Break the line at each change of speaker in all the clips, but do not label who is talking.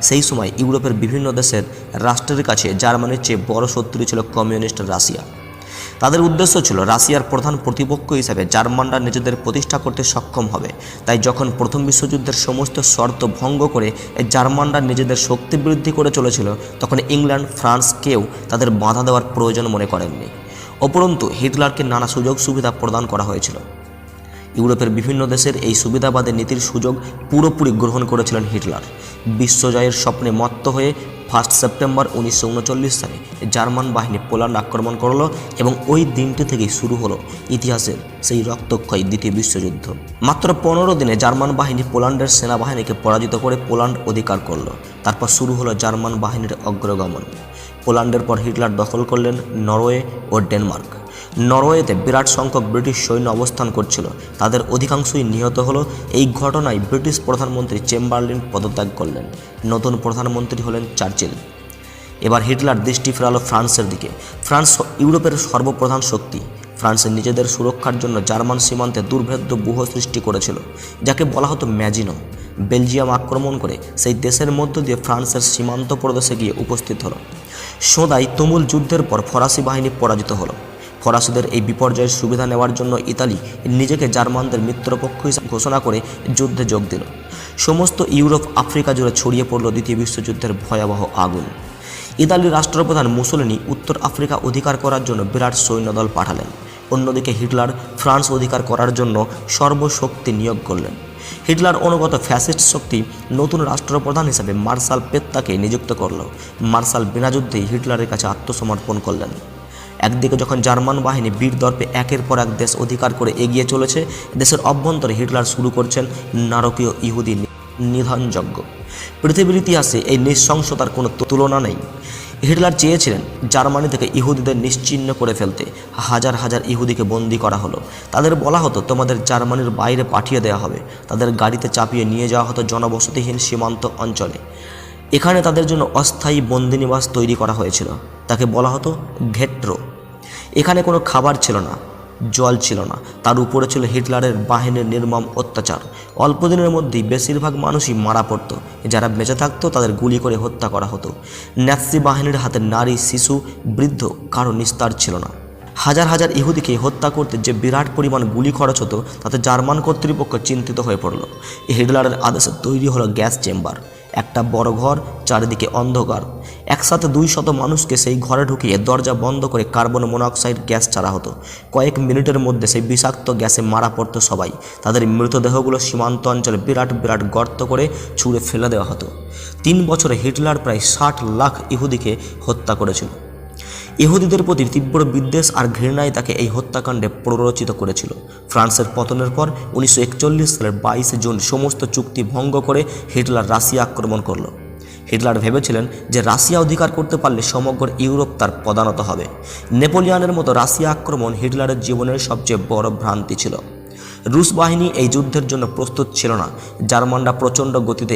সেই সময় ইউরোপের বিভিন্ন দেশের রাষ্ট্রের কাছে জার্মানির চেয়ে বড় শত্রু ছিল কমিউনিস্ট রাশিয়া। তাদের উদ্দেশ্য ছিল রাশিয়ার প্রধান প্রতিপক্ষ হিসাবে জার্মানরা নিজেদের প্রতিষ্ঠা করতে সক্ষম হবে। তাই যখন প্রথম বিশ্বযুদ্ধের সমস্ত শর্ত ভঙ্গ করে জার্মানরা নিজেদের শক্তি বৃদ্ধি করে চলেছিল, তখন ইংল্যান্ড, ফ্রান্স কেউ তাদের বাধা দেওয়ার প্রয়োজন মনে করেননি। অপরন্তু হিটলারকে নানা সুযোগ সুবিধা প্রদান করা হয়েছিল। ইউরোপের বিভিন্ন দেশের এই সুবিধাবাদী নীতির সুযোগ পুরোপুরি গ্রহণ করেছিলেন হিটলার। বিশ্বজয়ের স্বপ্নে মত্ত হয়ে ফার্স্ট সেপ্টেম্বর উনিশশো উনচল্লিশ সালে জার্মান বাহিনী পোল্যান্ড আক্রমণ করল এবং ওই দিনটি থেকেই শুরু হলো ইতিহাসের সেই রক্তক্ষয়ী দ্বিতীয় বিশ্বযুদ্ধ। মাত্র পনেরো দিনে জার্মান বাহিনী পোল্যান্ডের সেনাবাহিনীকে পরাজিত করে পোল্যান্ড অধিকার করল। তারপর শুরু হলো জার্মান বাহিনীর অগ্রগমন। পোল্যান্ডের পর হিটলার দখল করলেন নরওয়ে ও ডেনমার্ক। নরওয়েতে বিরাট সংখ্যক ব্রিটিশ সৈন্য অবস্থান করছিল। তাদের অধিকাংশই নিহত হলো। এই ঘটনায় ব্রিটিশ প্রধানমন্ত্রী চেম্বারলিন পদত্যাগ করলেন। নতুন প্রধানমন্ত্রী হলেন চার্চিল। এবার হিটলার দৃষ্টি ফেরালো ফ্রান্সের দিকে। ফ্রান্স ইউরোপের সর্বপ্রধান শক্তি। ফ্রান্সের নিজেদের সুরক্ষার জন্য জার্মান সীমান্তে দুর্ভেদ্য ব্যূহ সৃষ্টি করেছিল, যাকে বলা হতো ম্যাজিনো। বেলজিয়াম আক্রমণ করে সেই দেশের মধ্য দিয়ে ফ্রান্সের সীমান্ত প্রদেশে গিয়ে উপস্থিত হলো। সোদাই তুমুল যুদ্ধের পর ফরাসি বাহিনী পরাজিত হলো। ফরাসিদের এই বিপর্যয়ের সুবিধা নেওয়ার জন্য ইতালি নিজেকে জার্মানদের মিত্রপক্ষ হিসেবে ঘোষণা করে যুদ্ধে যোগ দিল। সমস্ত ইউরোপ আফ্রিকা জুড়ে ছড়িয়ে পড়ল দ্বিতীয় বিশ্বযুদ্ধের ভয়াবহ আগুন। ইতালির রাষ্ট্রপ্রধান মুসোলিনি উত্তর আফ্রিকা অধিকার করার জন্য বিরাট সৈন্যদল পাঠালেন। অন্যদিকে হিটলার ফ্রান্স অধিকার করার জন্য সর্বশক্তি নিয়োগ করলেন। হিটলার অনুগত ফ্যাসিস্ট শক্তি নতুন রাষ্ট্রপ্রধান হিসেবে মার্শাল পেত্তাকে নিযুক্ত করল। মার্শাল বিনা যুদ্ধেই হিটলারের কাছে আত্মসমর্পণ করলেন। একদিকে যখন জার্মান বাহিনী বীর দর্পে একের পর এক দেশ অধিকার করে এগিয়ে চলেছে, দেশের অভ্যন্তরে হিটলার শুরু করছেন নারকীয় ইহুদি নিধনযজ্ঞ। পৃথিবীর ইতিহাসে এই নৃশংসতার কোনো তুলনা নেই। হিটলার চেয়েছিলেন জার্মানি থেকে ইহুদিদের নিশ্চিহ্ন করে ফেলতে। হাজার হাজার ইহুদিকে বন্দি করা হলো। তাদের বলা হতো, তোমাদের জার্মানির বাইরে পাঠিয়ে দেওয়া হবে। তাদের গাড়িতে চাপিয়ে নিয়ে যাওয়া হতো জনবসতিহীন সীমান্ত অঞ্চলে। এখানে তাদের জন্য অস্থায়ী বন্দিনিবাস তৈরি করা হয়েছিল। তাকে বলা হতো ঘেট্রো। এখানে কোনো খাবার ছিল না, জল ছিল না। তার উপরে ছিল হিটলারের বাহিনীর নির্মম অত্যাচার। অল্প দিনের মধ্যেই বেশিরভাগ মানুষই মারা পড়ত। যারা বেঁচে থাকতো, তাদের গুলি করে হত্যা করা হতো। ন্যাসি বাহিনীর হাতে নারী, শিশু, বৃদ্ধ কারও নিস্তার ছিল না। হাজার হাজার ইহুদিকে হত্যা করতে যে বিরাট পরিমাণ গুলি খরচ হতো, তাতে জার্মান কর্তৃপক্ষ চিন্তিত হয়ে পড়ল। হিটলারের আদেশে তৈরি হলো গ্যাস চেম্বার। একটা বড় ঘর, চারিদিকে অন্ধকার। একসাথে দুই শত মানুষকে সেই ঘরে ঢুকিয়ে দরজা বন্ধ করে কার্বন মনোক্সাইড গ্যাস ছাড়া হতো। কয়েক মিনিটের মধ্যে সেই বিষাক্ত গ্যাসে মারা পড়তো সবাই। তাদের মৃতদেহগুলো সীমান্ত অঞ্চলে বিরাট বিরাট গর্ত করে ছুঁড়ে ফেলে দেওয়া হতো। তিন বছরে হিটলার প্রায় ষাট লাখ ইহুদিকে হত্যা করেছিল। ইহুদিদের প্রতি তীব্র বিদ্বেষ আর ঘৃণায় তাকে এই হত্যাকাণ্ডে প্ররোচিত করেছিল। ফ্রান্সের পতনের পর উনিশশো একচল্লিশ সালের বাইশে জুন সমস্ত চুক্তি ভঙ্গ করে হিটলার রাশিয়া আক্রমণ করল। হিটলার ভেবেছিলেন যে রাশিয়া অধিকার করতে পারলে সমগ্র ইউরোপ তার পদানত হবে। নেপোলিয়ানের মতো রাশিয়া আক্রমণ হিটলারের জীবনের সবচেয়ে বড় ভ্রান্তি ছিল। রুশ বাহিনী এই যুদ্ধের জন্য প্রস্তুত ছিল না। জার্মানরা প্রচণ্ড গতিতে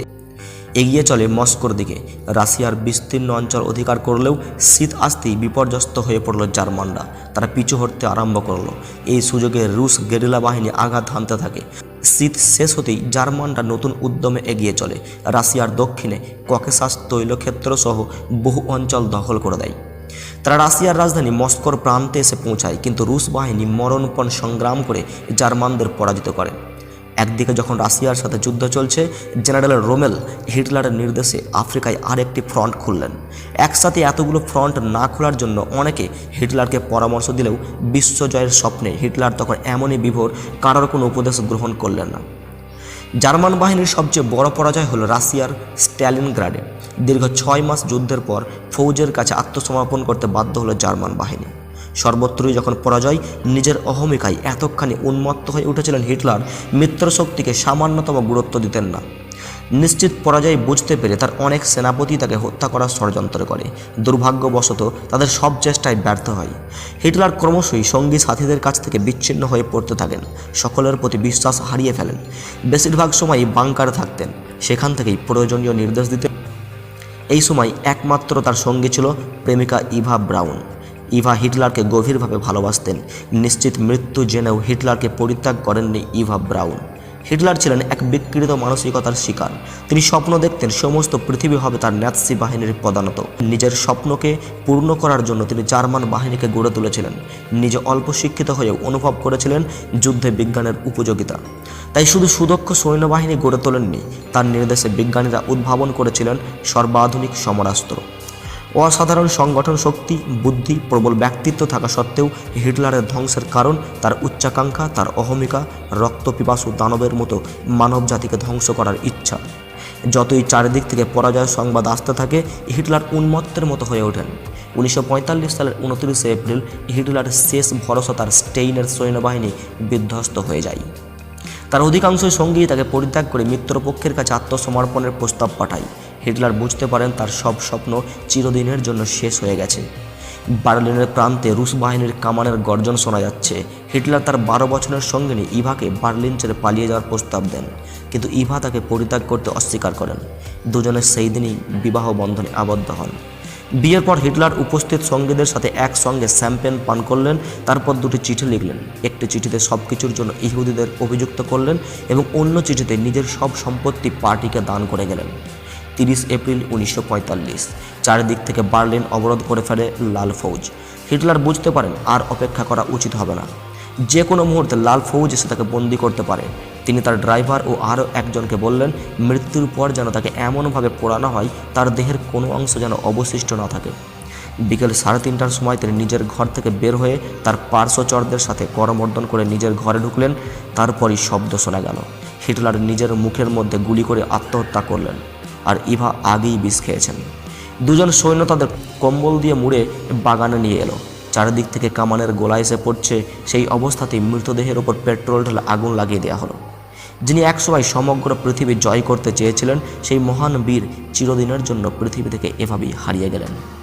এগিয়ে চলে মস্কোর দিকে। রাশিয়ার বিস্তীর্ণ অঞ্চল অধিকার করলেও শীত আসতেই বিপর্যস্ত হয়ে পড়ল জার্মানরা। তারা পিছু হটতে আরম্ভ করল। এই সুযোগে রুশ গেরিলা বাহিনী আঘাত হানতে থাকে। শীত শেষ হতেই জার্মানরা নতুন উদ্যমে এগিয়ে চলে। রাশিয়ার দক্ষিণে ককেশাস তৈলক্ষেত্র সহ বহু অঞ্চল দখল করে দেয়। তারা রাশিয়ার রাজধানী মস্কোর প্রান্তে এসে পৌঁছায়, কিন্তু রুশ বাহিনী মরণপণ সংগ্রাম করে জার্মানদের পরাজিত করে। একদিকে যখন রাশিয়ার সাথে যুদ্ধ চলছে, জেনারেল রোমেল হিটলারের নির্দেশে আফ্রিকায় আরেকটি ফ্রন্ট খুললেন। একসাথে এতগুলো ফ্রন্ট না খোলার জন্য অনেকে হিটলারকে পরামর্শ দিলেও বিশ্বজয়ের স্বপ্নে হিটলার তখন এমনই বিভোর, কারোর কোনো উপদেশ গ্রহণ করলেন না। জার্মান বাহিনীর সবচেয়ে বড় পরাজয় হলো রাশিয়ার স্ট্যালিনগ্রাডে। দীর্ঘ ছয় মাস যুদ্ধের পর ফৌজের কাছে আত্মসমর্পণ করতে বাধ্য হলো জার্মান বাহিনী। সর্বত্রই যখন পরাজয়, নিজের অহমিকায় এতখানি উন্মত্ত হয়ে উঠেছিলেন হিটলার, মিত্রশক্তিকে সামান্যতম গুরুত্ব দিতেন না। নিশ্চিত পরাজয় বুঝতে পেরে তার অনেক সেনাপতি তাকে হত্যা করার ষড়যন্ত্র করে। দুর্ভাগ্যবশত তাদের সব চেষ্টায় ব্যর্থ হয়। হিটলার ক্রমশই সঙ্গী সাথীদের কাছ থেকে বিচ্ছিন্ন হয়ে পড়তে থাকেন, সকলের প্রতি বিশ্বাস হারিয়ে ফেলেন। বেশিরভাগ সময়ই বাংকারে থাকতেন, সেখান থেকেই প্রয়োজনীয় নির্দেশ দিতে এই সময় একমাত্র তার সঙ্গী ছিল প্রেমিকা ইভা ব্রাউন। ইভা হিটলারকে গভীরভাবে ভালোবাসতেন। নিশ্চিত মৃত্যু জেনেও হিটলারকে পরিত্যাগ করেননি ইভা ব্রাউন। হিটলার ছিলেন এক বিকৃত মানসিকতার শিকার। তিনি স্বপ্ন দেখতেন সমস্ত পৃথিবী হবে তার ন্যাৎসি বাহিনীর প্রধানত নিজের স্বপ্নকে পূর্ণ করার জন্য তিনি জার্মান বাহিনীকে গড়ে তুলেছিলেন। নিজে অল্প শিক্ষিত হয়েও অনুভব করেছিলেন যুদ্ধে বিজ্ঞানের উপযোগিতা। তাই শুধু সুদক্ষ সৈন্যবাহিনী গড়ে তোলেননি, তার নির্দেশে বিজ্ঞানীরা উদ্ভাবন করেছিলেন সর্বাধুনিক সমরাস্ত্র। অসাধারণ সংগঠন শক্তি, বুদ্ধি, প্রবল ব্যক্তিত্ব থাকা সত্ত্বেও হিটলারের ধ্বংসের কারণ তার উচ্চাকাঙ্ক্ষা, তার অহমিকা, রক্তপিপাসু দানবের মতো মানব জাতিকে ধ্বংস করার ইচ্ছা। যতই চারিদিক থেকে পরাজয়ের সংবাদ আসতে থাকে, হিটলার উন্মত্তের মতো হয়ে ওঠেন। উনিশশো পঁয়তাল্লিশ সালের উনত্রিশে এপ্রিল, হিটলারের শেষ ভরসা তার স্টেইনের সৈন্যবাহিনী বিধ্বস্ত হয়ে যায়। তার অধিকাংশ সঙ্গী তাকে পরিত্যাগ করে মিত্রপক্ষের কাছে আত্মসমর্পণের প্রস্তাব পাঠায়। হিটলার বুঝতে পারেন তার সব স্বপ্ন চিরদিনের জন্য শেষ হয়ে গেছে। বার্লিনের প্রান্তে রুশ বাহিনীর কামানের গর্জন শোনা যাচ্ছে। হিটলার তার বারো বছরের সঙ্গিনী ইভাকে বার্লিন ছেড়ে পালিয়ে যাওয়ার প্রস্তাব দেন, কিন্তু ইভা তাকে পরিত্যাগ করতে অস্বীকার করেন। দুজনে সেই দিনই বিবাহ বন্ধনে আবদ্ধ হন। বিয়ের পর হিটলার উপস্থিত সঙ্গীদের সাথে একসঙ্গে শ্যাম্পেন পান করলেন, তারপর দুটি চিঠি লিখলেন। একটি চিঠিতে সব কিছুর জন্য ইহুদিদের অভিযুক্ত করলেন এবং অন্য চিঠিতে নিজের সব সম্পত্তি পার্টিকে দান করে গেলেন। তিরিশ এপ্রিল উনিশশো চারিদিক থেকে বার্লিন অবরোধ করে ফেলে লাল ফৌজ। হিটলার বুঝতে পারেন আর অপেক্ষা করা উচিত হবে না। যে কোনো মুহূর্তে লাল ফৌজ এসে তাকে বন্দি করতে পারে। তিনি তার ড্রাইভার ও আরও একজনকে বললেন, মৃত্যুর পর যেন তাকে এমনভাবে পোড়ানো হয়, তার দেহের কোনো অংশ যেন অবশিষ্ট না থাকে। বিকেল সাড়ে তিনটার সময় তিনি নিজের ঘর থেকে বের হয়ে তার পার্শ্বচরদের সাথে করমর্দন করে নিজের ঘরে ঢুকলেন। তারপরই শব্দ শোনা গেল। হিটলার নিজের মুখের মধ্যে গুলি করে আত্মহত্যা করলেন। আর ইভা আগেই বিষ খেয়েছেন। দুজন সৈন্য তাদের কম্বল দিয়ে মুড়ে বাগানে নিয়ে এলো। চারিদিক থেকে কামানের গোলা এসে পড়ছে সেই অবস্থাতেই মৃতদেহের ওপর পেট্রোল ঢেলে আগুন লাগিয়ে দেওয়া হলো। যিনি একসময় সমগ্র পৃথিবী জয় করতে চেয়েছিলেন, সেই মহান বীর চিরদিনের জন্য পৃথিবী থেকে এভাবেই হারিয়ে গেলেন।